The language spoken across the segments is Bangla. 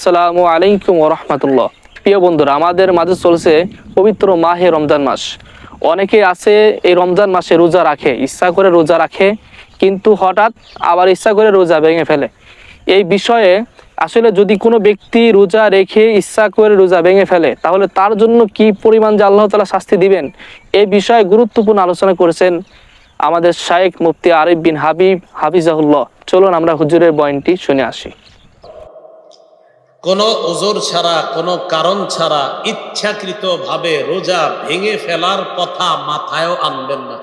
আসসালামু আলাইকুম রহমতুল্লাহ। প্রিয় বন্ধুরা, আমাদের মাঝে চলছে পবিত্র মাহে রমজান মাস। অনেকে আছে এই রমজান মাসে রোজা রাখে, ইচ্ছা করে রোজা রাখে, কিন্তু হঠাৎ আবার ইচ্ছা করে রোজা ভেঙে ফেলে। এই বিষয়ে আসলে যদি কোনো ব্যক্তি রোজা রেখে ইচ্ছা করে রোজা ভেঙে ফেলে, তাহলে তার জন্য কি পরিমাণ যে আল্লাহ তালা শাস্তি দিবেন? এই বিষয়ে গুরুত্বপূর্ণ আলোচনা করেছেন আমাদের শায়েখ মুফতি আরিফ বিন হাবিব, হাফিজাহুল্লাহ। চলুন আমরা হুজুরের বয়ানটি শুনে আসি। কোনো ওজোর ছাড়া, কোনো কারণ ছাড়া ইচ্ছাকৃত ভাবে রোজা ভেঙে ফেলার কথা মাথায়ও আনবেন না।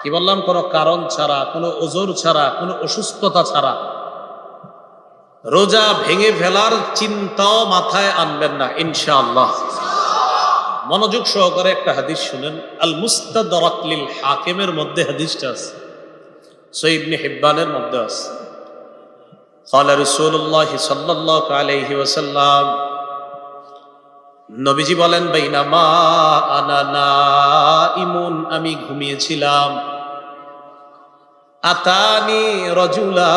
কি বললাম? কোনো কারণ ছাড়া, কোনো ওজোর ছাড়া, কোনো অসুস্থতা ছাড়া রোজা ভেঙে ফেলার চিন্তাও মাথায় আনবেন না, ইনশাআল্লাহ। মনোযোগ সহকারে একটা হাদিস শুনেন আল মুস্তাদরাকলিল হাকিমের মধ্যে হাদিসটা আছে সৈবনে হিব্বানের মধ্যে আছে। قال رسول الله صلى الله عليه وسلم নবীজি বলেন বাইনামা আনা নাইমুন আমি ঘুমিয়েছিলাম আতানি রজুলা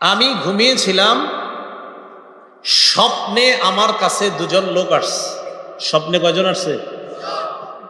আমি ঘুমিয়েছিলাম স্বপ্নে আমার কাছে দুজন লোক আসছে স্বপ্নে কয়জন আসছে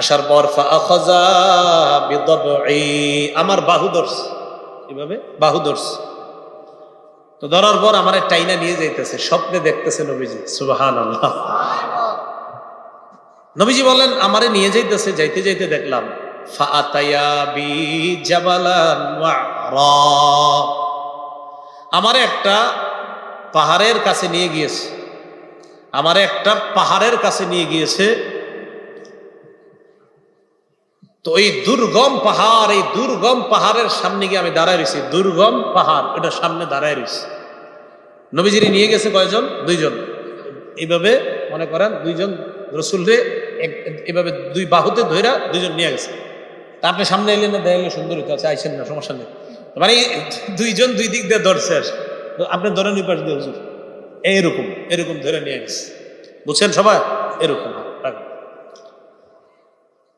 আসার পর আমার বাহু ধরছে। এভাবে বাহু তো ধরার পর আমার টাইনা নিয়ে যাইতেছে, স্বপ্নে দেখতেছে নবীজি। সুবহানাল্লাহ। নবীজি বলেন আমারে নিয়ে যাইতেছে, যাইতে যাইতে দেখলাম। আমারে একটা পাহাড়ের কাছে নিয়ে গিয়েছে। আমারে একটা পাহাড়ের কাছে নিয়ে গিয়েছে তো এই দুর্গম পাহাড়, এই দুর্গম পাহাড়ের সামনে গিয়ে আমি দাঁড়ায় রয়েছি। দুর্গম পাহাড়, ওটার সামনে দাঁড়ায় রয়েছি। নবীজিরি নিয়ে গেছে কয়জন? দুইজন। এইভাবে মনে করেন দুইজন রসুলরে এক- এইভাবে দুই বাহুতে ধইরা দুইজন নিয়ে গেছে। তা আপনি সামনে এলেন না দেখলে সুন্দর হইতে আছে আইসেন না, সমস্যা নেই। মানে দুইজন দুই দিক দিয়ে ধরছে আপনি ধরে নিয়ে পাশ দিয়ে এইরকম, এরকম ধরে নিয়ে গেছে। বুঝছেন সবাই? এরকম।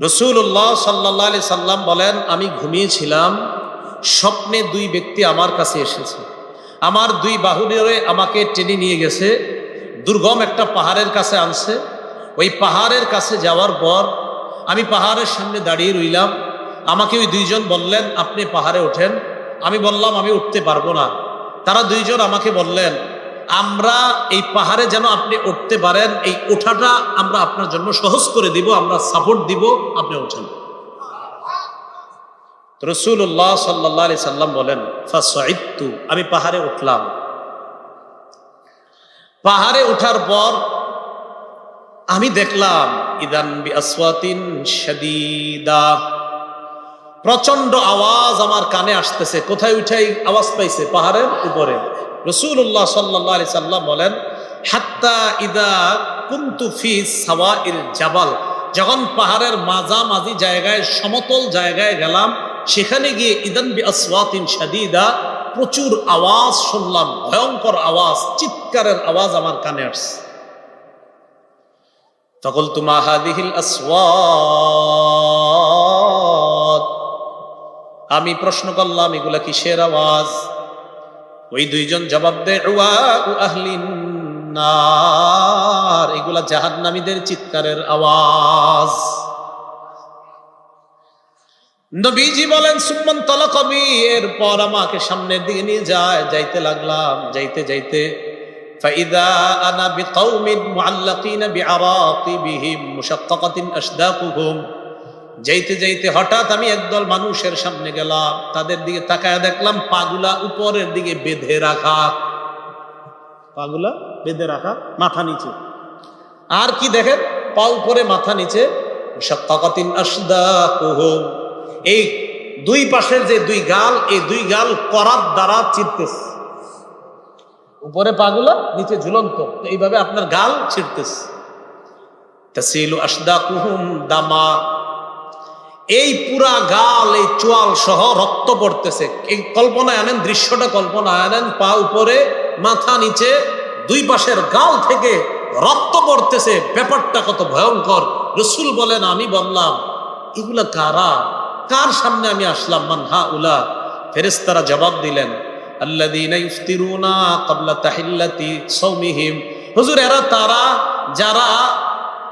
রসুল্লাহ সাল্লাহ আলি সাল্লাম বলেন, আমি ঘুমিয়েছিলাম, স্বপ্নে দুই ব্যক্তি আমার কাছে এসেছে। আমার দুই বাহুরে আমাকে টেনে নিয়ে গেছে, দুর্গম একটা পাহাড়ের কাছে আনছে। ওই পাহাড়ের কাছে যাওয়ার পর আমি পাহাড়ের সামনে দাঁড়িয়ে রইলাম। আমাকে ওই দুইজন বললেন, আপনি পাহাড়ে ওঠেন। আমি বললাম, আমি উঠতে পারব না। তারা দুইজন আমাকে বললেন আমরা এই পাহাড়ে যেন আপনি উঠতে পারেন, এই ওঠাটা আমরা আপনার জন্য সহজ করে দিব, আমরা সাপোর্ট দিব, আপনি ওঠেন রসুল্লাহ সাল্লাহ সাল্লাম বলেন আমি পাহাড়ে উঠলাম। পাহাড়ে ওঠার পর আমি দেখলাম, ইদান প্রচণ্ড আওয়াজ আমার কানে আসতেছে। কোথায় উঠাই আওয়াজ পাইছে? পাহাড়ের উপরে। রসুল্লাহ সাল্লাহ সাল্লাম বলেন, হাত্তা ইদা কুন্তু ফি সাওয়াইল জাবাল। যখন পাহাড়ের মাঝামাঝি জায়গায়, সমতল জায়গায় গেলাম, সেখানে গিয়ে ইদান বি আসওয়াতিন প্রচুর আওয়াজ শুনলাম, ভয়ঙ্কর আওয়াজ, চিৎকারের আওয়াজ আমার কানে আসছে। তখন তুমা হাদিহিল আসওয়াত আমি প্রশ্ন করলাম, এগুলা কিসের আওয়াজ? ওই দুইজন জবাব দেয় "উয়া উ আহলিন নার এগুলা জাহান্নামীদের চিৎকারের আওয়াজ নবীজি বলেন সুম্মান তলাকবি এরপর আমাকে সামনের দিকে নিয়ে যায় যাইতে লাগলাম যাইতে যাইতে فإذا أنا بقوم معلقين بعراقبهم مشققة أشداقهم যাইতে যাইতে হঠাৎ আমি একদল মানুষের সামনে গেলাম, তাদের দিকে তাকায় দেখলাম পাগুলা উপরের দিকে বেঁধে রাখা। পাগুলা বেঁধে রাখা, মাথা নিচে। আর কি দেখেন? পা উপরে, মাথা নিচে। এই দুই পাশের যে দুই গাল, এই দুই গাল করার দ্বারা চিরতেছে উপরে পাগুলা, নিচে ঝুলন্ত। এইভাবে আপনার গাল ছিঁড়তেছে তাসিলু আসদাকুহুম দামা। এই পুরা গাল, এই চোয়াল সহ রক্ত পড়তেছে। এই কল্পনায় আনেন, দৃশ্যটা কল্পনায় আনেন, পা উপরে, মাথা নিচে, দুই পাশের গাল থেকে রক্ত পড়তেছে। ব্যাপারটা কত ভয়ঙ্কর। রসুল বলেন, আমি বললাম, এগুলা কারা? কার সামনে আমি আসলাম? মান হা উলা ফেরেস্তারা জবাব দিলেন সাওমিহিম। হুজুর, এরা তারা যারা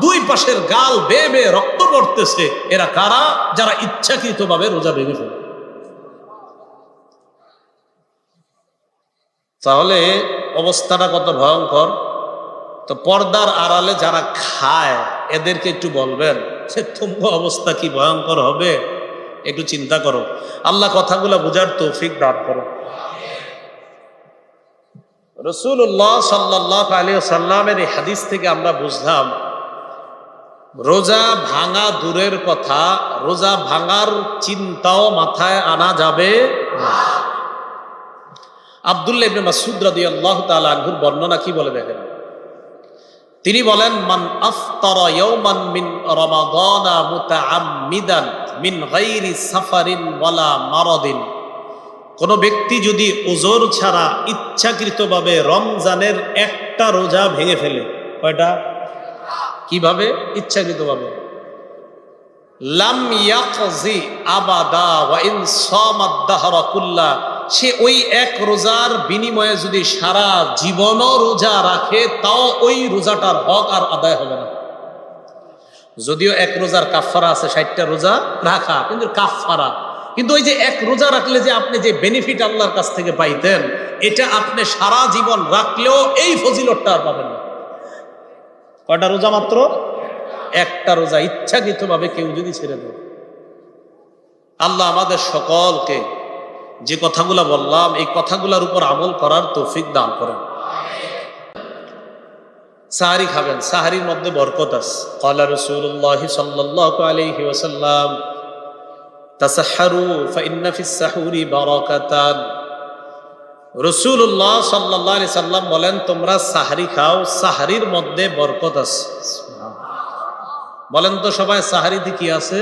দুই পাশের গাল বেয়ে রক্ত পড়তেছে। এরা কারা? যারা ইচ্ছাকৃত ভাবে রোজা ভেঙে ফেলে। তাহলে অবস্থাটা কত ভয়ঙ্কর? তো পর্দার আড়ালে যারা খায়, এদেরকে একটু বলবেন, সে তোমার অবস্থা কি ভয়ঙ্কর হবে? একটু চিন্তা করো। আল্লাহ কথাগুলো বোঝার তৌফিক দান করো। রসুল্লাহ সাল্লাহ আলী সাল্লামের এই হাদিস থেকে আমরা বুঝলাম রোজা ভাঙা দূরের কথা, রোজা ভাঙার চিন্তাও মাথায় আনা যাবে আবদুল্লাহ ইবনে মাসুদ রাদিয়াল্লাহু তাআলা আনহুর বর্ণনা কি বলে দেখেন? তিনি বলেন, মান আফতারা ইয়াওমান মিন রমাদানা মুতাআম্মিদান মিন গায়রি সাফারিন ওয়ালা মারাদিন। কোন ব্যক্তি যদি ওজোর ছাড়া ইচ্ছাকৃতভাবে রমজানের একটা রোজা ভেঙে ফেলে, কয়টা? কীভাবে? ইচ্ছাকৃতভাবে। লাম ইয়াকজি আবাদা ওয়া ইন কুল্লা। সে ওই এক রোজার বিনিময়ে যদি সারা জীবনও রোজা রাখে, তাও ওই রোজাটার হক আর আদায় হবে না। যদিও এক রোজার কাফারা আছে, ষাটটা রোজা রাখা, কিন্তু কাফারা কিন্তু ওই যে এক রোজা রাখলে যে আপনি যে বেনিফিট আল্লাহর কাছ থেকে পাইতেন, এটা আপনি সারা জীবন রাখলেও এই ফজিলতটা আর পাবেন না। কয়টা রোজা মাত্র? একটা রোজা ইচ্ছাকৃত ভাবে কেউ যদি ছেড়ে দেয়। আল্লাহ আমাদের সকলকে যে কথাগুলা বললাম, এই কথাগুলার উপর আমল করার তৌফিক দান করেন। সাহারি খাবেন। সাহারির মধ্যে বরকত আছে। কলা রসুল্লাহ সাল্লাহ আলহি ওসাল্লাম তাসাহারু ফাইন্নাফিস সাহুরি বারাকাতান। রসুল্লাহ সাল্লাহ সাল্লাম বলেন, তোমরা সাহারি খাও, সাহারির মধ্যে বরকত আছে। বলেন তো সবাই সাহারিতে কি আছে?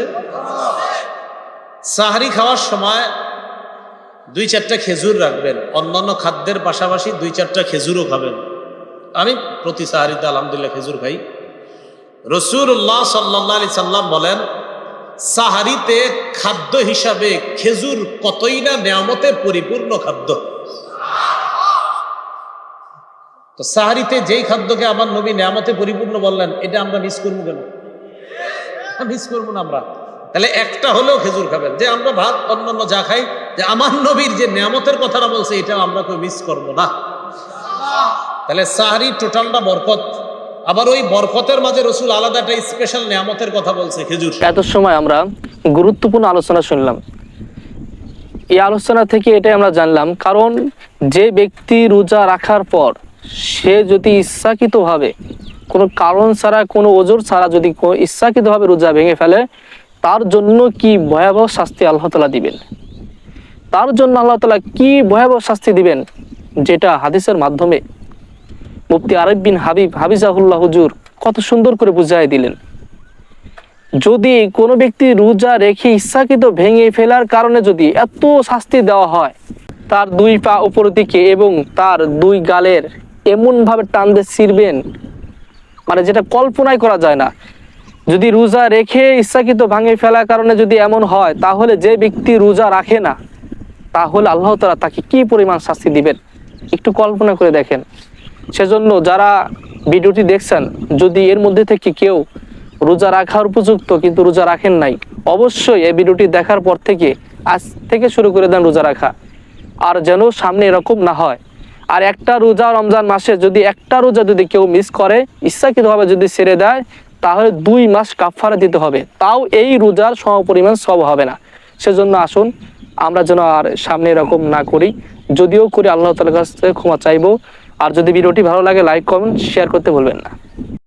সাহারি খাওয়ার সময় দুই চারটা খেজুর রাখবেন, অন্যান্য খাদ্যের পাশাপাশি দুই চারটা খেজুরও খাবেন। আমি প্রতি সাহারিতে আলহামদুলিল্লাহ খেজুর খাই। রসুল্লাহ সাল্লাহ আলি সাল্লাম বলেন, সাহারিতে খাদ্য হিসাবে খেজুর কতই না নিয়ামতে পরিপূর্ণ খাদ্য। তো সাহারিতে যেই খাদ্যকে আমার নবী নিয়ামতে পরিপূর্ণ বললেন, এটা আমরা মিস করব কেন? মিস করব না আমরা। তাহলে একটা হলেও খেজুর খাবেন। যে আমরা ভাত, অন্যান্য যা খাই, যে আমার নবীর যে নিয়ামতের কথাটা বলছে এটা আমরা কেউ মিস করব না। তাহলে সাহারি টোটালটা বরকত। আবার ওই বরকতের মাঝে রসুল আলাদা একটা স্পেশাল নিয়ামতের কথা বলছে, খেজুর। এত সময় আমরা গুরুত্বপূর্ণ আলোচনা শুনলাম। এই আলোচনা থেকে এটাই আমরা জানলাম, কারণ যে ব্যক্তি রোজা রাখার পর সে যদি ইচ্ছাকৃতভাবে, কোনো কারণ ছাড়া, কোনো ওজোর ছাড়া যদি ইচ্ছাকৃতভাবে রোজা ভেঙে ফেলে, তার জন্য কি ভয়াবহ শাস্তি আল্লাহ তালা দিবেন? তার জন্য আল্লাহ তালা কি ভয়াবহ শাস্তি দিবেন? যেটা হাদিসের মাধ্যমে মুফতি আরব বিন হাবিব হাবিজাহুল্লাহ হুজুর কত সুন্দর করে বুঝাই দিলেন। যদি কোনো ব্যক্তি রোজা রেখে ইচ্ছাকৃত ভেঙে ফেলার কারণে যদি এত শাস্তি দেওয়া হয়, তার দুই পা উপর দিকে এবং তার দুই গালের এমনভাবে টান দিয়ে ছিঁড়বেন মানে যেটা কল্পনাই করা যায় না। যদি রোজা রেখে ইচ্ছাকৃত ভাঙে ফেলার কারণে যদি এমন হয়, তাহলে যে ব্যক্তি রোজা রাখে না, তাহলে আল্লাহ তালা তাকে কি পরিমাণ শাস্তি দিবেন? একটু কল্পনা করে দেখেন। সেজন্য যারা ভিডিওটি দেখছেন, যদি এর মধ্যে থেকে কেউ রোজা রাখার উপযুক্ত কিন্তু রোজা রাখেন নাই, অবশ্যই এই ভিডিওটি দেখার পর থেকে আজ থেকে শুরু করে দেন রোজা রাখা। আর যেন সামনে এরকম না হয়। আর একটা রোজা রমজান মাসে যদি একটা রোজা যদি কেউ মিস করে, ইচ্ছাকৃতভাবে যদি ছেড়ে দেয়, তাহলে দুই মাস কাফারা দিতে হবে। তাও এই রোজার সমপরিমাণ সব হবে না। সেজন্য আসুন, আমরা যেন আর সামনে এরকম না করি। যদিও করি, আল্লাহ তালার কাছ থেকে ক্ষমা চাইব। আর যদি ভিডিওটি ভালো লাগে লাইক কমেন্ট শেয়ার করতে ভুলবেন না।